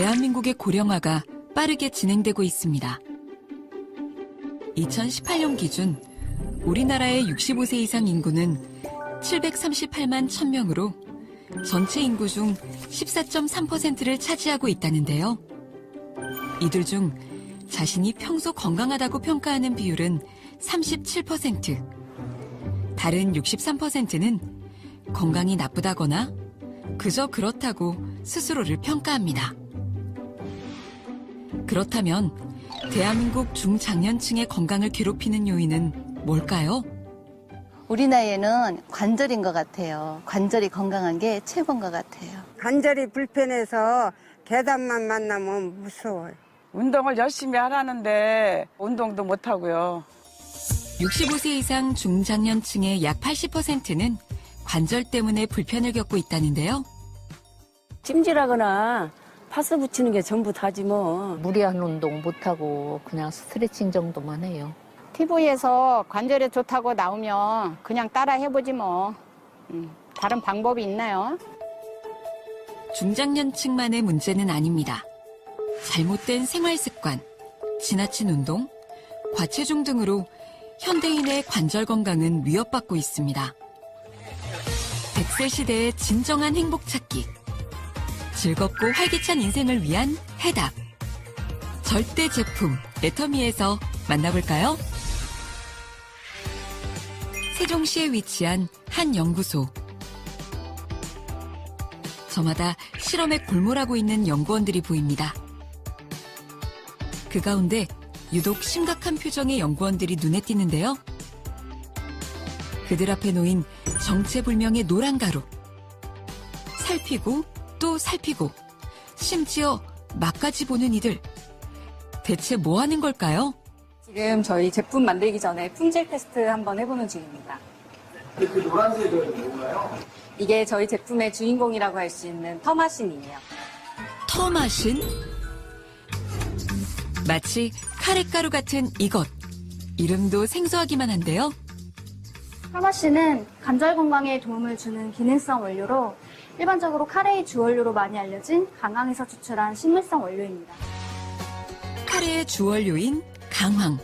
대한민국의 고령화가 빠르게 진행되고 있습니다. 2018년 기준 우리나라의 65세 이상 인구는 738만 1000명으로 전체 인구 중 14.3%를 차지하고 있다는데요. 이들 중 자신이 평소 건강하다고 평가하는 비율은 37%. 다른 63%는 건강이 나쁘다거나 그저 그렇다고 스스로를 평가합니다. 그렇다면 대한민국 중장년층의 건강을 괴롭히는 요인은 뭘까요? 우리 나이에는 관절인 것 같아요. 관절이 건강한 게 최고인 것 같아요. 관절이 불편해서 계단만 만나면 무서워요. 운동을 열심히 하라는데 운동도 못 하고요. 65세 이상 중장년층의 약 80%는 관절 때문에 불편을 겪고 있다는데요. 찜질하거나 파스 붙이는 게 전부 다지 뭐. 무리한 운동 못하고 그냥 스트레칭 정도만 해요. TV에서 관절에 좋다고 나오면 그냥 따라 해보지 뭐. 음, 다른 방법이 있나요? 중장년층만의 문제는 아닙니다. 잘못된 생활 습관, 지나친 운동, 과체중 등으로 현대인의 관절 건강은 위협받고 있습니다. 100세 시대의 진정한 행복 찾기. 즐겁고 활기찬 인생을 위한 해답. 절대 제품 애터미에서 만나볼까요? 세종시에 위치한 한 연구소. 저마다 실험에 골몰하고 있는 연구원들이 보입니다. 그 가운데 유독 심각한 표정의 연구원들이 눈에 띄는데요. 그들 앞에 놓인 정체불명의 노란 가루. 살피고 또 살피고 심지어 막까지 보는 이들. 대체 뭐 하는 걸까요? 지금 저희 제품 만들기 전에 품질 테스트 한번 해보는 중입니다. 그 노란색은 뭔가요? 이게 저희 제품의 주인공이라고 할 수 있는 터마신이에요. 터마신? 마치 카레가루 같은 이것. 이름도 생소하기만 한데요. 파마씨는 관절 건강에 도움을 주는 기능성 원료로 일반적으로 카레의 주원료로 많이 알려진 강황에서 추출한 식물성 원료입니다. 카레의 주원료인 강황.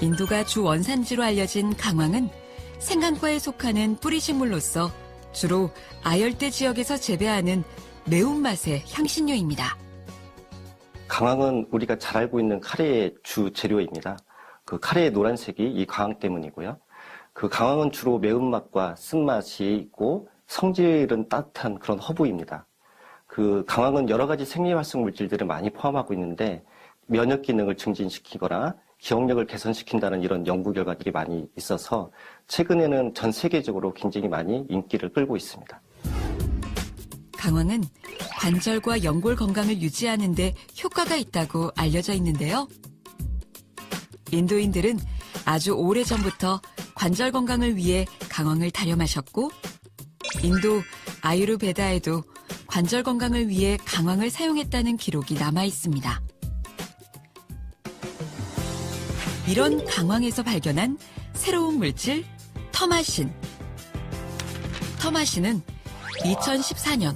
인도가 주 원산지로 알려진 강황은 생강과에 속하는 뿌리식물로서 주로 아열대 지역에서 재배하는 매운맛의 향신료입니다. 강황은 우리가 잘 알고 있는 카레의 주 재료입니다. 그 카레의 노란색이 이 강황 때문이고요. 그 강황은 주로 매운맛과 쓴맛이 있고 성질은 따뜻한 그런 허브입니다. 그 강황은 여러 가지 생리활성 물질들을 많이 포함하고 있는데 면역 기능을 증진시키거나 기억력을 개선시킨다는 이런 연구 결과들이 많이 있어서 최근에는 전 세계적으로 굉장히 많이 인기를 끌고 있습니다. 강황은 관절과 연골 건강을 유지하는 데 효과가 있다고 알려져 있는데요. 인도인들은 아주 오래전부터 관절 건강을 위해 강황을 다려 마셨고, 인도 아유르베다에도 관절 건강을 위해 강황을 사용했다는 기록이 남아 있습니다. 이런 강황에서 발견한 새로운 물질, 터마신. 터마신은 2014년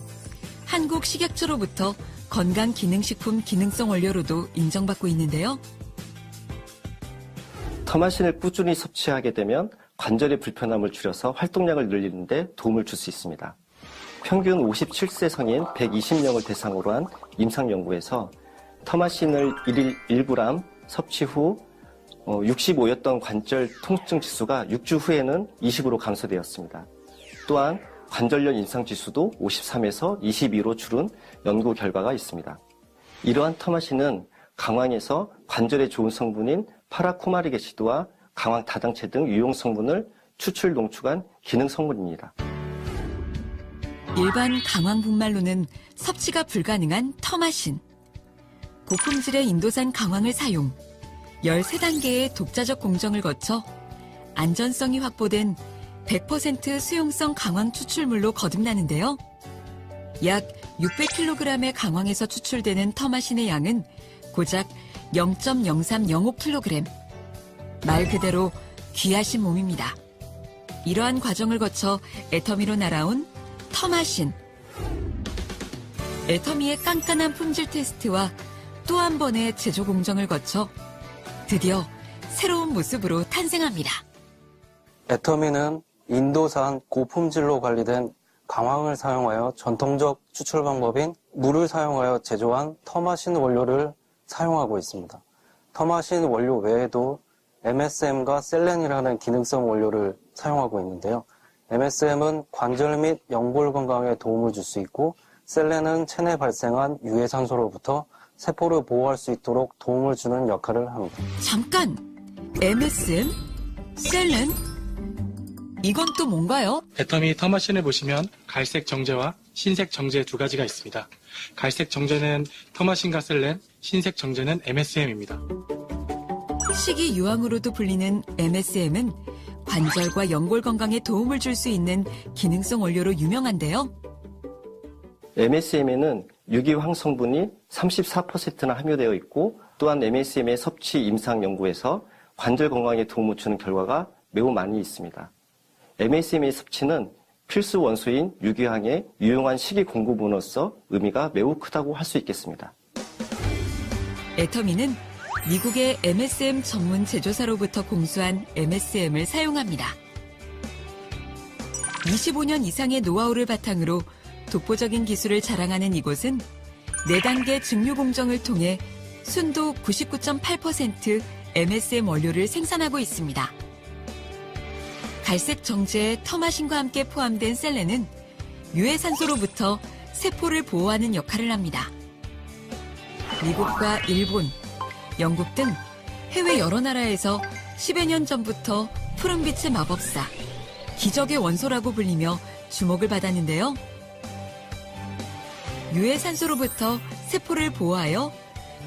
한국 식약처로부터 건강 기능식품 기능성 원료로도 인정받고 있는데요. 터마신을 꾸준히 섭취하게 되면 관절의 불편함을 줄여서 활동량을 늘리는데 도움을 줄 수 있습니다. 평균 57세 성인 120명을 대상으로 한 임상 연구에서 터마신을 1일 1g 섭취 후 65였던 관절 통증 지수가 6주 후에는 20으로 감소되었습니다. 또한 관절염 인상 지수도 53에서 22로 줄은 연구 결과가 있습니다. 이러한 터마신은 강황에서 관절에 좋은 성분인 파라쿠마리게시드와 강황 다당체 등 유용 성분을 추출 농축한 기능 성분입니다. 일반 강황 분말로는 섭취가 불가능한 터마신. 고품질의 인도산 강황을 사용. 13단계의 독자적 공정을 거쳐 안전성이 확보된 100% 수용성 강황 추출물로 거듭나는데요. 약 600kg의 강황에서 추출되는 터마신의 양은 고작 0.0305kg. 말 그대로 귀하신 몸입니다. 이러한 과정을 거쳐 애터미로 날아온 터마신. 애터미의 깐깐한 품질 테스트와 또 한 번의 제조 공정을 거쳐 드디어 새로운 모습으로 탄생합니다. 애터미는 인도산 고품질로 관리된 강황을 사용하여 전통적 추출 방법인 물을 사용하여 제조한 터마신 원료를 사용하고 있습니다. 터마신 원료 외에도 MSM과 셀렌이라는 기능성 원료를 사용하고 있는데요. MSM은 관절 및 연골 건강에 도움을 줄 수 있고 셀렌은 체내 발생한 유해산소로부터 세포를 보호할 수 있도록 도움을 주는 역할을 합니다. 잠깐! MSM? 셀렌? 이건 또 뭔가요? 애터미 터마신을 보시면 갈색 정제와 흰색 정제 두 가지가 있습니다. 갈색 정제는 터마신과 셀렌, 흰색 정제는 MSM입니다. 식이 유황으로도 불리는 MSM은 관절과 연골 건강에 도움을 줄 수 있는 기능성 원료로 유명한데요. MSM에는 유기황 성분이 34%나 함유되어 있고 또한 MSM의 섭취 임상 연구에서 관절 건강에 도움을 주는 결과가 매우 많이 있습니다. MSM의 섭취는 필수 원소인 유기황의 유용한 식이 공급원으로서 의미가 매우 크다고 할 수 있겠습니다. 애터미는 미국의 MSM 전문 제조사로부터 공수한 MSM을 사용합니다. 25년 이상의 노하우를 바탕으로 독보적인 기술을 자랑하는 이곳은 4단계 증류 공정을 통해 순도 99.8% MSM 원료를 생산하고 있습니다. 갈색 정제에 터마신과 함께 포함된 셀렌은 유해산소로부터 세포를 보호하는 역할을 합니다. 미국과 일본, 영국 등 해외 여러 나라에서 10여 년 전부터 푸른빛의 마법사, 기적의 원소라고 불리며 주목을 받았는데요. 유해산소로부터 세포를 보호하여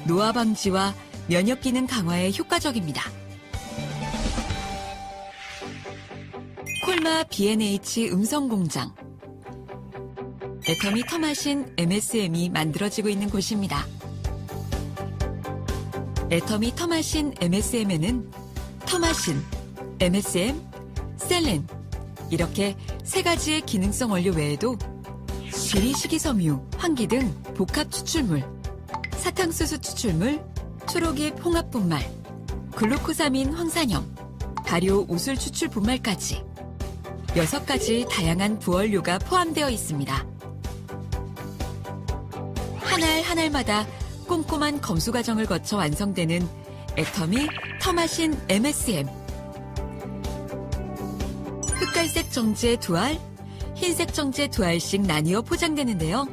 노화 방지와 면역 기능 강화에 효과적입니다. 콜마 B&H 음성 공장. 애터미 터마신 MSM이 만들어지고 있는 곳입니다. 애터미 터마신 MSM에는 터마신, MSM, 셀렌 이렇게 세 가지의 기능성 원료 외에도 비리 식이섬유, 환기 등 복합 추출물, 사탕수수 추출물, 초록잎 홍합 분말, 글루코사민 황산염, 발효 우술 추출 분말까지 여섯 가지 다양한 부원료가 포함되어 있습니다. 한 알 한 알마다 꼼꼼한 검수 과정을 거쳐 완성되는 애터미 터마신 MSM. 흑갈색 정제 두 알, 흰색 정제 두 알씩 나뉘어 포장되는데요.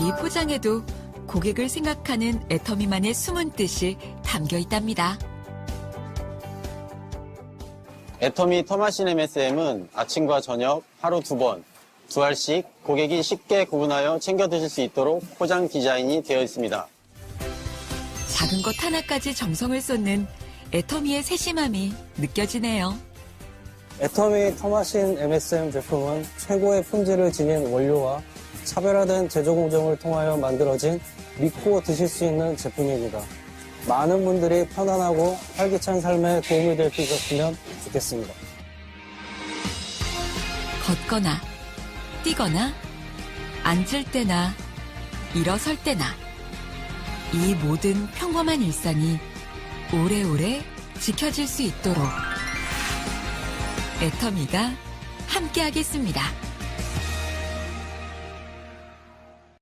이 포장에도 고객을 생각하는 애터미만의 숨은 뜻이 담겨 있답니다. 애터미 터마신 MSM은 아침과 저녁 하루 두 번, 두 알씩 고객이 쉽게 구분하여 챙겨 드실 수 있도록 포장 디자인이 되어 있습니다. 작은 것 하나까지 정성을 쏟는 애터미의 세심함이 느껴지네요. 애터미 터마신 MSM 제품은 최고의 품질을 지닌 원료와 차별화된 제조 공정을 통하여 만들어진 믿고 드실 수 있는 제품입니다. 많은 분들이 편안하고 활기찬 삶에 도움이 될 수 있었으면 좋겠습니다. 걷거나, 뛰거나, 앉을 때나, 일어설 때나, 이 모든 평범한 일상이 오래오래 지켜질 수 있도록 애터미가 함께하겠습니다.